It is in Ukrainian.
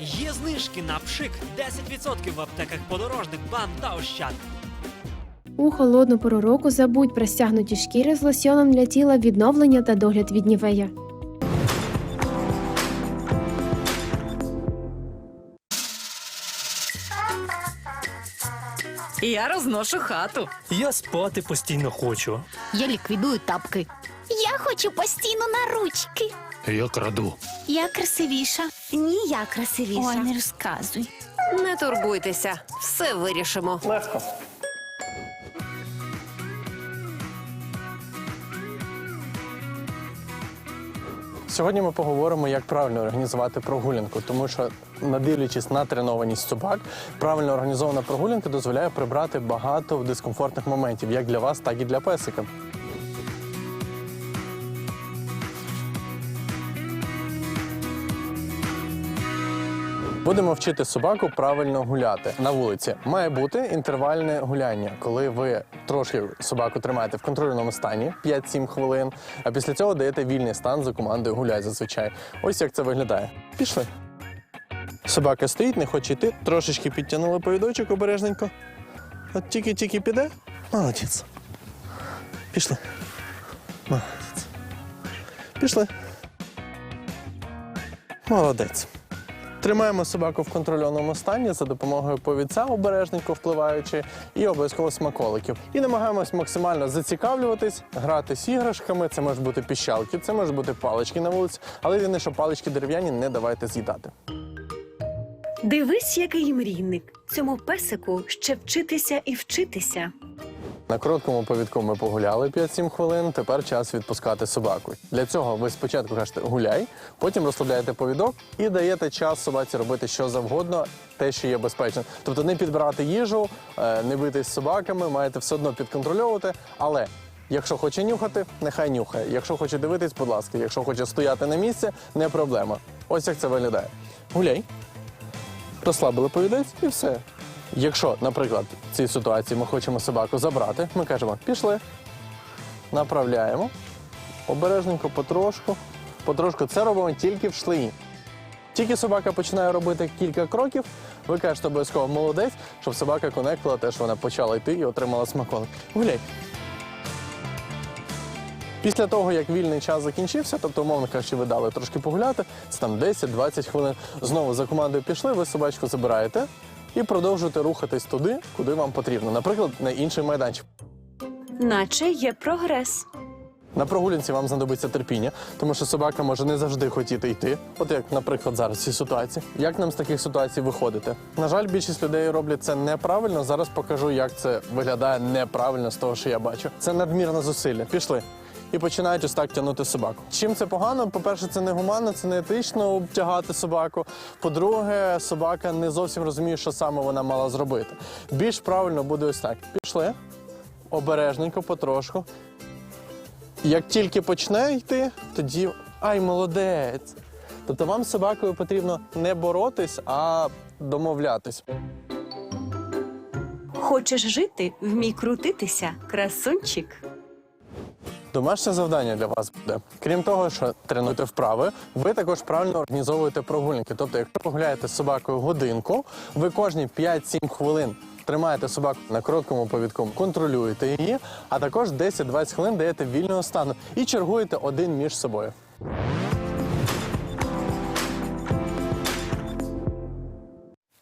Є знижки на пшик 10% в аптеках подорожник, бам та ощад. У холодну пору року забудь про стягнуті шкіри з лосьоном для тіла відновлення та догляд від нівея. Я розношу хату. Я спати постійно хочу. Я ліквідую тапки. Я хочу постійно на ручки. Я краду. Я красивіша. Ні, я красивіша. Ой, не розказуй. Не турбуйтеся, все вирішимо. Легко. Сьогодні ми поговоримо, як правильно організувати прогулянку, тому що, надивлячись на тренованість собак, правильно організована прогулянка дозволяє прибрати багато дискомфортних моментів, як для вас, так і для песика. Будемо вчити собаку правильно гуляти на вулиці. Має бути інтервальне гуляння, коли ви трошки собаку тримаєте в контрольному стані 5-7 хвилин, а після цього даєте вільний стан за командою гуляй зазвичай. Ось як це виглядає. Пішли. Собака стоїть, не хоче йти, трошечки підтягнули повідочок обережненько. От тільки-тільки піде. Молодець. Пішли. Молодець. Пішли. Молодець. Тримаємо собаку в контрольованому стані за допомогою повідця, обережненько впливаючи, і обов'язково смаколиків. І намагаємось максимально зацікавлюватись, грати з іграшками. Це можуть бути піщалки, це можуть бути палички на вулиці, але єдине, що палички дерев'яні не давайте з'їдати. Дивись, який мрійник. Цьому песику ще вчитися і вчитися. На короткому повідку ми погуляли 5-7 хвилин. Тепер час відпускати собаку. Для цього ви спочатку кажете гуляй, потім розслабляєте повідок і даєте час собаці робити що завгодно, те, що є безпечно. Тобто не підбирати їжу, е, не битись з собаками, маєте все одно підконтрольовувати. Але якщо хоче нюхати, нехай нюхає. Якщо хоче дивитись, будь ласка. Якщо хоче стояти на місці, не проблема. Ось як це виглядає. Гуляй, розслабили повідець і все. Якщо, наприклад, в цій ситуації ми хочемо собаку забрати, ми кажемо пішли, направляємо, обережненько, потрошку. Потрошку це робимо тільки в шлеї. Тільки собака починає робити кілька кроків, ви кажете обов'язково молодець, щоб собака конектила те, що вона почала йти і отримала смаколик. Гуляй. Після того, як вільний час закінчився, тобто, умовно кажучи, ви дали трошки погуляти, це там 10-20 хвилин. Знову за командою пішли, ви собачку забираєте і продовжуєте рухатись туди, куди вам потрібно. Наприклад, на інший майданчик. Наче є прогрес. На прогулянці вам знадобиться терпіння, тому що собака може не завжди хотіти йти. От як, наприклад, зараз в цій ситуації. Як нам з таких ситуацій виходити? На жаль, більшість людей роблять це неправильно. Зараз покажу, як це виглядає неправильно з того, що я бачу. Це надмірне зусилля. Пішли. І починають ось так тягнути собаку. Чим це погано? По-перше, це не гуманно, це не етично обтягати собаку. По-друге, собака не зовсім розуміє, що саме вона мала зробити. Більш правильно буде ось так. Пішли обережненько, потрошку. Як тільки почне йти, тоді ай, молодець. Тобто вам з собакою потрібно не боротись, а домовлятись. Хочеш жити, вмій крутитися, красунчик. Домашнє завдання для вас буде. Крім того, що тренуєте вправи, ви також правильно організовуєте прогулянки. Тобто, якщо погуляєте з собакою годинку, ви кожні 5-7 хвилин тримаєте собаку на короткому повідку, контролюєте її, а також 10-20 хвилин даєте вільного стану і чергуєте один між собою.